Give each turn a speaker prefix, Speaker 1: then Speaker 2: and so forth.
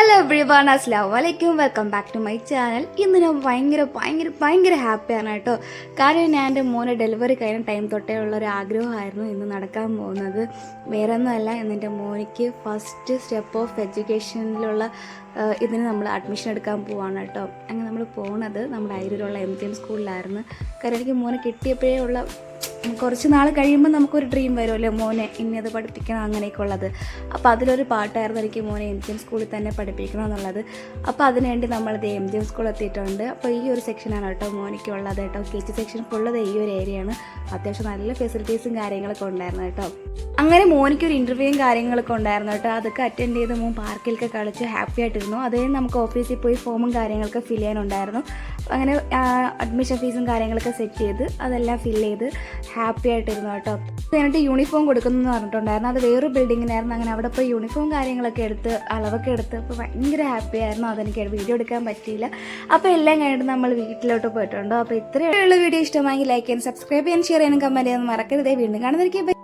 Speaker 1: Hello everyone അസ്ലാം വലൈക്കും welcome back to my channel ഇന്ന് ഞാൻ ഭയങ്കര ഭയങ്കര ഭയങ്കര ഹാപ്പിയാണ് കേട്ടോ. കാരണം ഞാൻ എന്റെ മോനെ ഡെലിവറി കഴിഞ്ഞ ടൈം തൊട്ടേ ഉള്ള ഒരു ആഗ്രഹമായിരുന്നു ഇന്ന് നടക്കാൻ പോകുന്നത്. വേറെ ഒന്നുമല്ല ഇന്ന് എന്റെ മോനിക്ക് ഫസ്റ്റ് സ്റ്റെപ്പ് ഓഫ് എഡ്യൂക്കേഷനിലുള്ള ഇതിന് നമ്മൾ അഡ്മിഷൻ എടുക്കാൻ പോവാണ് കേട്ടോ. അങ്ങനെ നമ്മൾ പോണത് നമ്മുടെ അയിരൂരുള്ള എം ജി എം സ്കൂളിലായിരുന്നു കാരണം എനിക്ക് മോനെ കിട്ടിയപ്പോഴേ ഉള്ള കുറച്ച് നാൾ കഴിയുമ്പോൾ നമുക്കൊരു ഡ്രീം വരുമല്ലോ മോനെ ഇനി അത് പഠിപ്പിക്കണം അങ്ങനെയൊക്കെ ഉള്ളത്. അപ്പോൾ അതിലൊരു പാട്ടായിരുന്നു എനിക്ക് മോനെ എം ജി എം സ്കൂളിൽ തന്നെ പഠിപ്പിക്കണം എന്നുള്ളത്. അപ്പോൾ അതിനുവേണ്ടി നമ്മളത് എം ജി എം സ്കൂൾ എത്തിയിട്ടുണ്ട്. അപ്പോൾ ഈ ഒരു സെക്ഷനാണ് കേട്ടോ മോനിക്ക് ഉള്ളത് കേട്ടോ. കെ ജി സെക്ഷൻ ഫുള്ളത് ഈ ഒരു ഏരിയയാണ് അത്യാവശ്യം നല്ല ഫെസിലിറ്റീസും കാര്യങ്ങളൊക്കെ ഉണ്ടായിരുന്നു കേട്ടോ. അങ്ങനെ മോനിക്ക് ഒരു ഇന്റർവ്യൂവും കാര്യങ്ങളൊക്കെ ഉണ്ടായിരുന്നു കേട്ടോ. അതൊക്കെ അറ്റൻഡ് ചെയ്ത് മോൻ പാർക്കിലൊക്കെ കളിച്ച് ഹാപ്പി ആയിട്ടിരുന്നു. അത് നമുക്ക് ഓഫീസിൽ പോയി ഫോമും കാര്യങ്ങളൊക്കെ ഫില്ല് ചെയ്യാനുണ്ടായിരുന്നു. അങ്ങനെ അഡ്മിഷൻ ഫീസും കാര്യങ്ങളൊക്കെ സെറ്റ് ചെയ്ത് അതെല്ലാം ഫില്ല് ചെയ്ത് ഹാപ്പി ആയിട്ടിരുന്നു കേട്ടോ. എന്നിട്ട് യൂണിഫോം കൊടുക്കുന്നു പറഞ്ഞിട്ടുണ്ടായിരുന്നു. അത് വേറൊരു ബിൽഡിങ്ങിനായിരുന്നു അങ്ങനെ അവിടെ പോയി യൂണിഫോം കാര്യങ്ങളൊക്കെ എടുത്ത് അളവൊക്കെ എടുത്ത് അപ്പോൾ ഭയങ്കര ഹാപ്പി ആയിരുന്നു. അതെനിക്ക് വീഡിയോ എടുക്കാൻ പറ്റിയില്ല. അപ്പോൾ എല്ലാം കഴിഞ്ഞിട്ട് നമ്മൾ വീട്ടിലോട്ട് പോയിട്ടുണ്ടോ. അപ്പോൾ ഇത്രയുള്ള വീഡിയോ ഇഷ്ടമായെങ്കിൽ ലൈക്ക് ചെയ്യാൻ സബ്സ്ക്രൈബ് ചെയ്യാൻ ഷെയർ ചെയ്യാനും കമന്റ് ചെയ്യാനും മറക്കരുതേ. വീണ്ടും കാണുന്നതായിരിക്കും.